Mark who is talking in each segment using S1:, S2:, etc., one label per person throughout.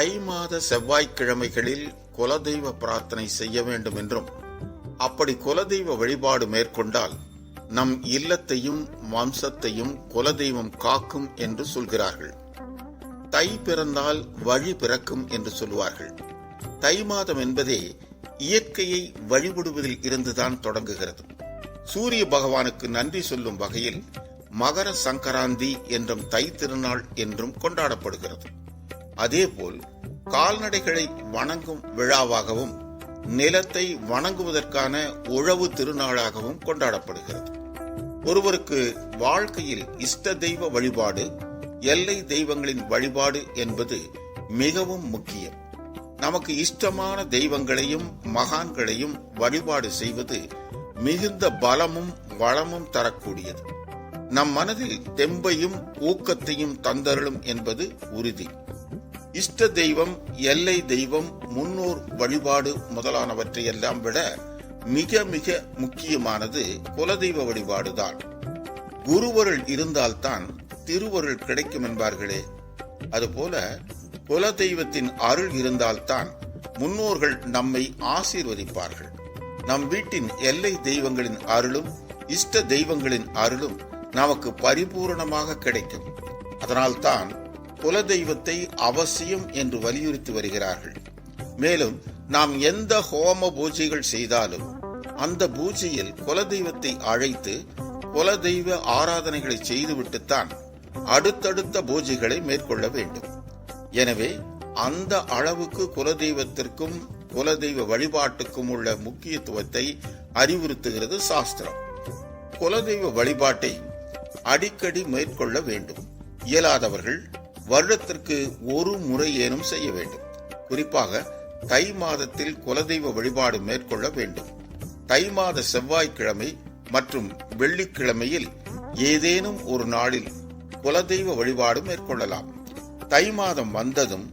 S1: தை மாத செவ்வாய்க்கிழமைகளில் குலதெய்வ பிரார்த்தனை செய்ய வேண்டும் என்றும் அப்படி குலதெய்வ வழிபாடு மேற்கொண்டால் நம் இல்லத்தையும் வம்சத்தையும் குலதெய்வம் காக்கும் என்று சொல்கிறார்கள். தை பிறந்தால் வழி பிறக்கும் என்று சொல்வார்கள் தை மாதம் என்பதே இயற்கையை வழிபடுவதில் இருந்துதான் தொடங்குகிறது. சூரிய பகவானுக்கு நன்றி சொல்லும் வகையில் மகர சங்கராந்தி என்றும் தை திருநாள் என்றும் கொண்டாடப்படுகிறது. அதேபோல் கால்நடைகளை வணங்கும் விழாவாகவும் நிலத்தை வணங்குவதற்கான உழவு திருநாளாகவும் கொண்டாடப்படுகிறது. ஒருவருக்கு வாழ்க்கையில் இஷ்ட தெய்வ வழிபாடு எல்லை தெய்வங்களின் வழிபாடு என்பது மிகவும் முக்கியம். நமக்கு இஷ்டமான தெய்வங்களையும் மகான்களையும் வழிபாடு செய்வது மிகுந்த பலமும் வளமும் தரக்கூடியது. நம் மனதில் தெம்பையும் ஊக்கத்தையும் தந்தருளும் என்பது உறுதி. இஷ்ட தெய்வம் எல்லை தெய்வம் முன்னோர் வழிபாடு முதலானவற்றை எல்லாம் விட மிக மிக முக்கியமானது குலதெய்வ வழிபாடுதான். குருவருள் இருந்தால்தான் திருவருள் கிடைக்கும் என்பார்களே. அதுபோல குலதெய்வத்தின் அருள் இருந்தால்தான் முன்னோர்கள் நம்மை ஆசீர்வதிப்பார்கள். நம் வீட்டின் எல்லை தெய்வங்களின் அருளும் இஷ்ட தெய்வங்களின் அருளும் நமக்கு பரிபூரணமாக கிடைக்கும். அதனால்தான் குலதெய்வத்தை அவசியம் என்று வலியுறுத்தி வருகிறார்கள். மேலும் நாம் எந்த ஹோம பூஜைகள் செய்தாலும் அந்த பூஜையில் குலதெய்வத்தை அழைத்து குலதெய்வ ஆராதனைகளை செய்துவிட்டுத்தான் அடுத்தடுத்த பூஜைகளை மேற்கொள்ள வேண்டும். எனவே அந்த அளவுக்கு குலதெய்வத்திற்கும் குலதெய்வ வழிபாட்டுக்கும் உள்ள முக்கியத்துவத்தை அறிவுறுத்துகிறது சாஸ்திரம். குலதெய்வ வழிபாட்டை அடிக்கடி மேற்கொள்ள வேண்டும். இயலாதவர்கள் வருடத்திற்கு ஒரு முறை ஏனும் செய்ய வேண்டும். குறிப்பாக தை மாதத்தில் குலதெய்வ வழிபாடு மேற்கொள்ள வேண்டும். தை மாத செவ்வாய்க்கிழமை மற்றும் வெள்ளிக்கிழமையில் ஏதேனும் ஒரு நாளில் குலதெய்வ வழிபாடு மேற்கொள்ளலாம். தை மாதம் வந்ததும்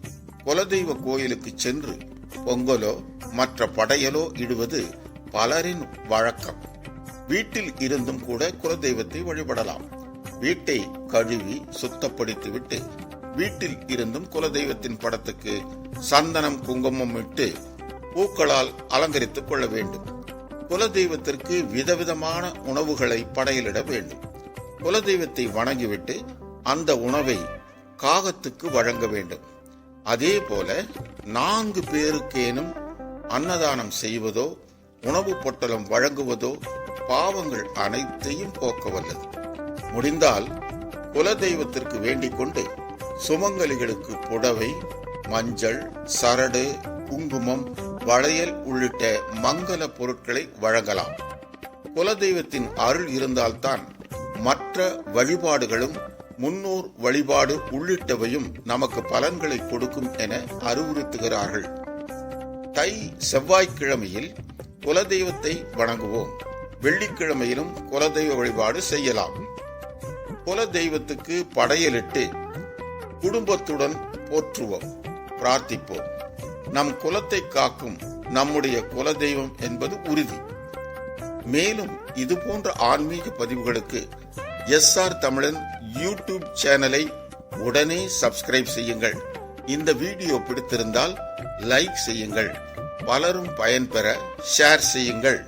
S1: குலதெய்வ கோயிலுக்கு சென்று பொங்கலோ மற்ற படையலோ இடுவது பலரின் வழக்கம். வீட்டில் இருந்தும் கூட குலதெய்வத்தை வழிபடலாம். வீட்டை கழுவி சுத்தப்படுத்திவிட்டு வீட்டில் இருந்தும் குலதெய்வத்தின் படத்துக்கு சந்தனம் குங்குமம் இட்டு பூக்களால் அலங்கரித்துக் கொள்ள வேண்டும். குலதெய்வத்திற்கு விதவிதமான உணவுகளை படையலிட வேண்டும். குலதெய்வத்தை வணங்கிவிட்டு அந்த உணவை காகத்துக்கு வழங்க வேண்டும். அதே போல நான்கு பேருக்கேனும் அன்னதானம் செய்வதோ உணவு பொட்டலம் வழங்குவதோ பாவங்கள் அனைத்தையும் போக்க வல்லது முடிந்தால் குலதெய்வத்திற்கு வேண்டிக் கொண்டு சுமங்கலிகளுக்கு புடவை மஞ்சள் சரடு குங்குமம் வளையல் உள்ளிட்ட மங்கள பொருட்களை வழங்கலாம். குலதெய்வத்தின் அருள் இருந்தால்தான் மற்ற வழிபாடுகளும் முன்னோர் வழிபாடு உள்ளிட்டவையும் நமக்கு பலன்களை கொடுக்கும் என அறிவுறுத்துகிறார்கள். தை செவ்வாய்க்கிழமையில் குலதெய்வத்தை வணங்குவோம். வெள்ளிக்கிழமையிலும் குலதெய்வ வழிபாடு செய்யலாம். குலதெய்வத்துக்கு படையலிட்டு குடும்பத்துடன் போற்றுவோம். பிரார்த்திப்போம். நம் குலத்தை காக்கும் நம்முடைய குலதெய்வம் என்பது உறுதி. மேலும் இது போன்ற ஆன்மீக பதிவுகளுக்கு எஸ் ஆர் தமிழன் யூடியூப் சேனலை உடனே சப்ஸ்கிரைப் செய்யுங்கள். இந்த வீடியோ பிடித்திருந்தால் லைக் செய்யுங்கள். பலரும் பயன்பெற ஷேர் செய்யுங்கள்.